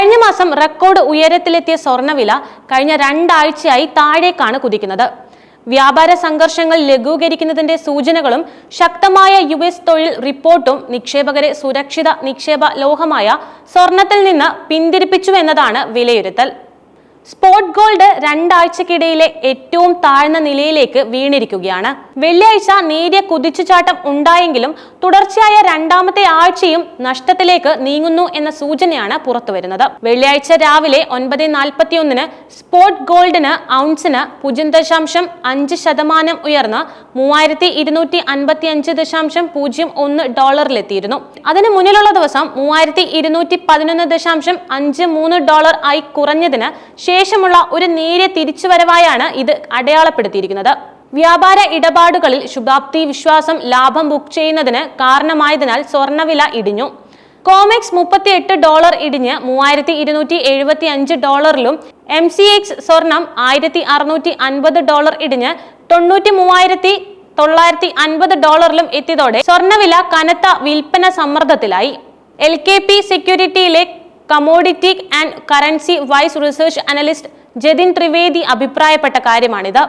കഴിഞ്ഞ മാസം റെക്കോർഡ് ഉയരത്തിലെത്തിയ സ്വർണവില കഴിഞ്ഞ രണ്ടാഴ്ചയായി താഴേക്കാണ് കുതിക്കുന്നത്. വ്യാപാര സംഘർഷങ്ങൾ ലഘൂകരിക്കുന്നതിന്റെ സൂചനകളും ശക്തമായ യു എസ് തൊഴിൽ റിപ്പോർട്ടും നിക്ഷേപകരെ സുരക്ഷിത നിക്ഷേപ ലോഹമായ സ്വർണത്തിൽ നിന്ന് പിന്തിരിപ്പിച്ചു എന്നതാണ് വിലയിരുത്തൽ. സ്പോട്ട് ഗോൾഡ് രണ്ടാഴ്ചക്കിടയിലെ ഏറ്റവും താഴ്ന്ന നിലയിലേക്ക് വീണിരിക്കുകയാണ്. വെള്ളിയാഴ്ച നേരിയ കുതിച്ചുചാട്ടം ഉണ്ടായെങ്കിലും തുടർച്ചയായ രണ്ടാമത്തെ ആഴ്ചയും നഷ്ടത്തിലേക്ക് നീങ്ങുന്നു എന്ന സൂചനയാണ് പുറത്തുവരുന്നത്. വെള്ളിയാഴ്ച രാവിലെ ഒൻപത് നാൽപ്പത്തിയൊന്നിന് സ്പോട്ട് ഗോൾഡിന് ഔൺസിന് പൂജ്യം ദശാംശം അഞ്ച് ശതമാനം ഉയർന്ന് മൂവായിരത്തി ഇരുന്നൂറ്റി അൻപത്തി അഞ്ച് ദശാംശം പൂജ്യം ഒന്ന് ഡോളറിലെത്തിയിരുന്നു. അതിന് മുന്നിലുള്ള ദിവസം മൂവായിരത്തി ഇരുന്നൂറ്റി പതിനൊന്ന് ദശാംശം അഞ്ച് മൂന്ന് ഡോളർ ആയി കുറഞ്ഞതിന് ശേഷമുള്ള ഒരു നേരിയ തിരിച്ചുവരവായാണ് ഇത് അടയാളപ്പെടുത്തിയിരിക്കുന്നത്. വ്യാപാര ഇടപാടുകളിൽ ശുഭാപ്തി വിശ്വാസം ലാഭം ബുക്ക് ചെയ്യുന്നതിന് കാരണമായതിനാൽ സ്വർണവില ഇടിഞ്ഞു. കോമെക്സ് മുപ്പത്തി എട്ട് ഡോളർ ഇടിഞ്ഞ് മൂവായിരത്തി ഇരുന്നൂറ്റി എഴുപത്തി അഞ്ച് ഡോളറിലും എം സി എക്സ് സ്വർണം ആയിരത്തി അറുന്നൂറ്റി അൻപത് ഡോളർ ഇടിഞ്ഞ് തൊണ്ണൂറ്റി മൂവായിരത്തി തൊള്ളായിരത്തി അൻപത് ഡോളറിലും എത്തിയതോടെ സ്വർണവില കനത്ത വിൽപ്പന സമ്മർദ്ദത്തിലായി. L K P സെക്യൂരിറ്റിയിലെ commodity and currency vice research analyst Jateen Trivedi അഭിപ്രായപ്പെട്ട കാര്യമാണിത്.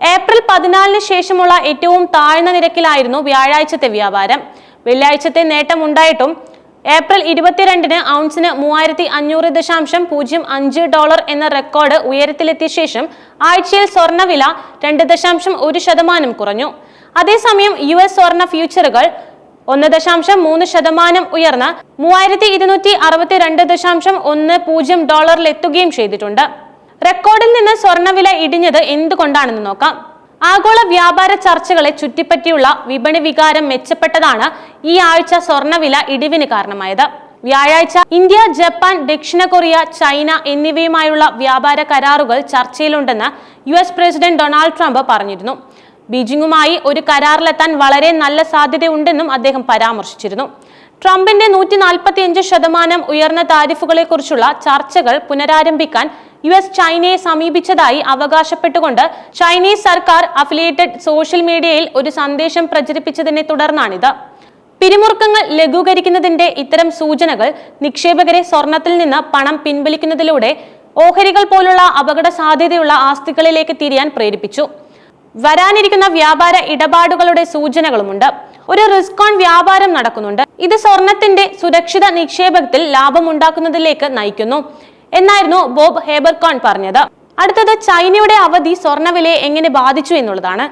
ഏപ്രിൽ പതിനാലിന് ശേഷമുള്ള ഏറ്റവും താഴ്ന്ന നിരക്കിലായിരുന്നു വ്യാഴാഴ്ചത്തെ വ്യാപാരം. വെള്ളിയാഴ്ചത്തെ നേട്ടമുണ്ടായിട്ടും ഏപ്രിൽ ഇരുപത്തിരണ്ടിന് ഔൺസിന് മൂവായിരത്തി അഞ്ഞൂറ് ദശാംശം പൂജ്യം അഞ്ച് ഡോളർ എന്ന റെക്കോർഡ് ഉയരത്തിലെത്തിയ ശേഷം ആഴ്ചയിൽ സ്വർണവില രണ്ട് ദശാംശം ഒരു ശതമാനം കുറഞ്ഞു. അതേസമയം യു എസ് സ്വർണ ഫ്യൂച്ചറുകൾ ഒന്ന് ദശാംശം മൂന്ന് ശതമാനം ഉയർന്ന് മൂവായിരത്തി ഇരുന്നൂറ്റി അറുപത്തി രണ്ട് ദശാംശം ഒന്ന് പൂജ്യം ഡോളറിൽ എത്തുകയും ചെയ്തിട്ടുണ്ട്. റെക്കോർഡിൽ നിന്ന് സ്വർണവില ഇടിഞ്ഞത് എന്തുകൊണ്ടാണെന്ന് നോക്കാം. ആഗോള വ്യാപാര ചർച്ചകളെ ചുറ്റിപ്പറ്റിയുള്ള വിപണി വികാരം മെച്ചപ്പെട്ടതാണ് ഈ ആഴ്ച സ്വർണവില ഇടിവിന് കാരണമായത്. വ്യാഴാഴ്ച ഇന്ത്യ ജപ്പാൻ ദക്ഷിണ കൊറിയ ചൈന എന്നിവയുമായുള്ള വ്യാപാര കരാറുകൾ ചർച്ചയിലുണ്ടെന്ന് U S president Donald Trump പറഞ്ഞിരുന്നു. ബീജിംഗുമായി ഒരു കരാറിലെത്താൻ വളരെ നല്ല സാധ്യതയുണ്ടെന്നും അദ്ദേഹം പരാമർശിച്ചിരുന്നു. ട്രംപിന്റെ നൂറ്റി നാൽപ്പത്തി അഞ്ച് ശതമാനം ഉയർന്ന താരിഫുകളെ കുറിച്ചുള്ള ചർച്ചകൾ പുനരാരംഭിക്കാൻ യു എസ് ചൈനയെ സമീപിച്ചതായി അവകാശപ്പെട്ടുകൊണ്ട് ചൈനീസ് സർക്കാർ അഫിലിയേറ്റഡ് സോഷ്യൽ മീഡിയയിൽ ഒരു സന്ദേശം പ്രചരിപ്പിച്ചതിനെ തുടർന്നാണിത്. പിരിമുറുക്കങ്ങൾ ലഘൂകരിക്കുന്നതിന്റെ ഇത്തരം സൂചനകൾ നിക്ഷേപകരെ സ്വർണത്തിൽ നിന്ന് പണം പിൻവലിക്കുന്നതിലൂടെ ഓഹരികൾ പോലുള്ള അപകട സാധ്യതയുള്ള ആസ്തികളിലേക്ക് തിരിയാൻ പ്രേരിപ്പിച്ചു. വരാനിരിക്കുന്ന വ്യാപാര ഇടപാടുകളുടെ സൂചനകളുമുണ്ട്. ഒരു റിസ്ക് ഓൺ വ്യാപാരം നടക്കുന്നുണ്ട്. ഇത് സ്വർണത്തിന്റെ സുരക്ഷിത നിക്ഷേപത്തിൽ ലാഭം ലാഭമുണ്ടാക്കുന്നതിലേക്ക് നയിക്കുന്നു എന്നായിരുന്നു ബോബ് ഹേബർകോൺ പറഞ്ഞത്. അടുത്തത് ചൈനയുടെ അവധി സ്വർണവിലയെ എങ്ങനെ ബാധിച്ചു എന്നുള്ളതാണ്.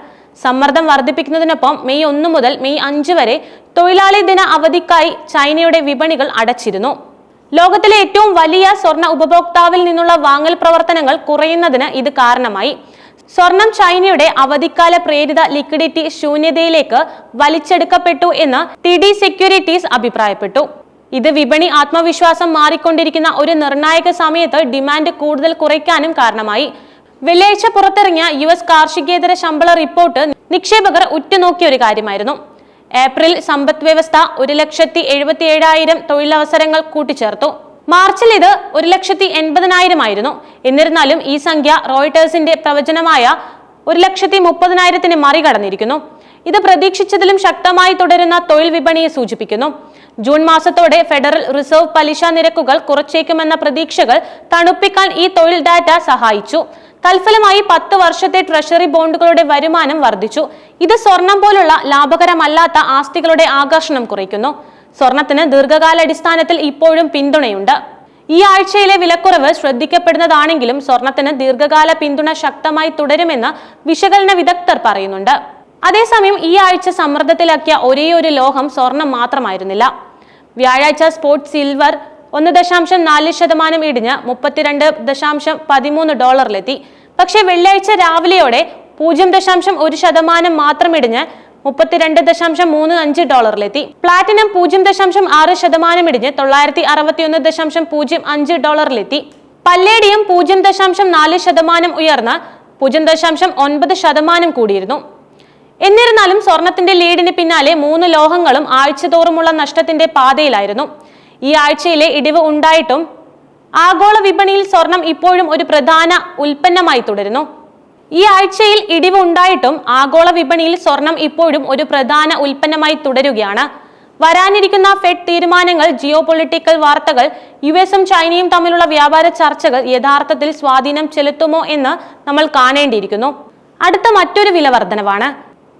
സമ്മർദ്ദം വർദ്ധിപ്പിക്കുന്നതിനൊപ്പം മെയ് ഒന്ന് മുതൽ മെയ് അഞ്ച് വരെ തൊഴിലാളി ദിന അവധിക്കായി ചൈനയുടെ വിപണികൾ അടച്ചിരുന്നു. ലോകത്തിലെ ഏറ്റവും വലിയ സ്വർണ ഉപഭോക്താവിൽ നിന്നുള്ള വാങ്ങൽ പ്രവർത്തനങ്ങൾ കുറയുന്നതിന് ഇത് കാരണമായി. സ്വർണം ചൈനയുടെ അവധിക്കാല പ്രേരിത ലിക്വിഡിറ്റി ശൂന്യതയിലേക്ക് വലിച്ചെടുക്കപ്പെട്ടു എന്ന് ടി ഡി സെക്യൂരിറ്റീസ് അഭിപ്രായപ്പെട്ടു. ഇത് വിപണി ആത്മവിശ്വാസം മാറിക്കൊണ്ടിരിക്കുന്ന ഒരു നിർണായക സമയത്ത് ഡിമാൻഡ് കൂടുതൽ കുറയ്ക്കാനും കാരണമായി. വെള്ളിയാഴ്ച പുറത്തിറങ്ങിയ യു എസ് കാർഷികേതര ശമ്പള റിപ്പോർട്ട് നിക്ഷേപകർ ഉറ്റുനോക്കിയ ഒരു കാര്യമായിരുന്നു. ഏപ്രിൽ സമ്പദ് വ്യവസ്ഥ ഒരു ലക്ഷത്തി എഴുപത്തി ഏഴായിരം തൊഴിലവസരങ്ങൾ കൂട്ടിച്ചേർത്തു. മാർച്ചിൽ ഇത് ഒരു ലക്ഷത്തി എൺപതിനായിരം ആയിരുന്നു എന്നിരുന്നാലും ഈ സംഖ്യ റോയിട്ടേഴ്സിന്റെ പ്രവചനമായ ഒരു ലക്ഷത്തി മുപ്പതിനായിരത്തിന് മറികടന്നിരിക്കുന്നു. ഇത് പ്രതീക്ഷിച്ചതിലും ശക്തമായി തുടരുന്ന തൊഴിൽ വിപണിയെ സൂചിപ്പിക്കുന്നു. ജൂൺ മാസത്തോടെ ഫെഡറൽ റിസർവ് പലിശ നിരക്കുകൾ കുറച്ചേക്കുമെന്ന പ്രതീക്ഷകൾ തണുപ്പിക്കാൻ ഈ തൊഴിൽ ഡാറ്റ സഹായിച്ചു. തൽഫലമായി പത്ത് വർഷത്തെ ട്രഷറി ബോണ്ടുകളുടെ വരുമാനം വർദ്ധിച്ചു. ഇത് സ്വർണം പോലുള്ള ലാഭകരമല്ലാത്ത ആസ്തികളുടെ ആകർഷണം കുറയ്ക്കുന്നു. സ്വർണത്തിന് ദീർഘകാലാടിസ്ഥാനത്തിൽ ഇപ്പോഴും പിന്തുണയുണ്ട്. ഈ ആഴ്ചയിലെ വിലക്കുറവ് ശ്രദ്ധിക്കപ്പെടുന്നതാണെങ്കിലും സ്വർണത്തിന് ദീർഘകാല പിന്തുണ ശക്തമായി തുടരുമെന്ന് വിശകലന വിദഗ്ധർ പറയുന്നുണ്ട്. അതേസമയം ഈ ആഴ്ച സമ്മർദ്ദത്തിലാക്കിയ ഒരേയൊരു ലോഹം സ്വർണം മാത്രമായിരുന്നില്ല. വ്യാഴാഴ്ച സ്പോർട്സ് സിൽവർ ഒന്ന് ദശാംശം നാല് ശതമാനം ഇടിഞ്ഞ് മുപ്പത്തിരണ്ട് ദശാംശം പതിമൂന്ന് ഡോളറിലെത്തി. പക്ഷേ വെള്ളിയാഴ്ച രാവിലെയോടെ പൂജ്യം ദശാംശം ഒരു ശതമാനം മാത്രം ഇടിഞ്ഞ് മുപ്പത്തിരണ്ട് ദശാംശം മൂന്ന് അഞ്ച് ഡോളറിലെത്തി. പ്ലാറ്റിനം പൂജ്യം ദശാംശം ആറ് ശതമാനം ഇടിഞ്ഞ് തൊള്ളായിരത്തി അറുപത്തിയൊന്ന് ദശാംശം പൂജ്യം അഞ്ച് ഡോളറിലെത്തി. പല്ലേഡിയം പൂജ്യം ദശാംശം നാല് ശതമാനം ഉയർന്ന് പൂജ്യം ദശാംശം ഒൻപത് ശതമാനം കൂടിയിരുന്നു. എന്നിരുന്നാലും സ്വർണത്തിന്റെ ലീഡിന് പിന്നാലെ മൂന്ന് ലോഹങ്ങളും ആഴ്ചതോറുമുള്ള നഷ്ടത്തിന്റെ പാതയിലായിരുന്നു. ഈ ആഴ്ചയിലെ ഇടിവ് ഉണ്ടായിട്ടും ആഗോള വിപണിയിൽ സ്വർണം ഇപ്പോഴും ഒരു പ്രധാന ഉൽപ്പന്നമായി തുടരുന്നു. ഈ ആഴ്ചയിൽ ഇടിവ് ഉണ്ടായിട്ടും ആഗോള വിപണിയിൽ സ്വർണം ഇപ്പോഴും ഒരു പ്രധാന ഉൽപ്പന്നമായി തുടരുകയാണ്. വരാനിരിക്കുന്ന ഫെഡ് തീരുമാനങ്ങൾ ജിയോ പൊളിറ്റിക്കൽ വാർത്തകൾ യു എസും ചൈനയും തമ്മിലുള്ള വ്യാപാര ചർച്ചകൾ യഥാർത്ഥത്തിൽ സ്വാധീനം ചെലുത്തുമോ എന്ന് നമ്മൾ കാണേണ്ടിയിരിക്കുന്നു. അടുത്ത മറ്റൊരു വില വർധനവാണ്.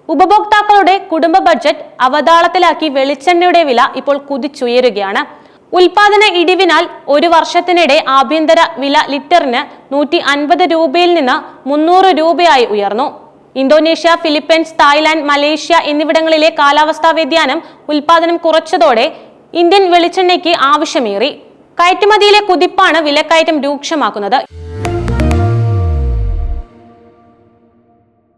ഉപഭോക്താക്കളുടെ കുടുംബ ബഡ്ജറ്റ് അവതാളത്തിലാക്കി വെളിച്ചെണ്ണയുടെ വില ഇപ്പോൾ കുതിച്ചുയരുകയാണ്. ഉൽപാദന ഇടിവിനാൽ ഒരു വർഷത്തിനിടെ ആഭ്യന്തര വില ലിറ്ററിന് നൂറ്റി അൻപത് രൂപയിൽ നിന്ന് മുന്നൂറ് രൂപയായി ഉയർന്നു. ഇന്തോനേഷ്യ ഫിലിപ്പൈൻസ് തായ്ലാന്റ് മലേഷ്യ എന്നിവിടങ്ങളിലെ കാലാവസ്ഥാ വ്യതിയാനം ഉൽപാദനം കുറച്ചതോടെ ഇന്ത്യൻ വെളിച്ചെണ്ണയ്ക്ക് ആവശ്യമേറി. കയറ്റുമതിയിലെ കുതിപ്പാണ് വിലക്കയറ്റം രൂക്ഷമാക്കുന്നത്.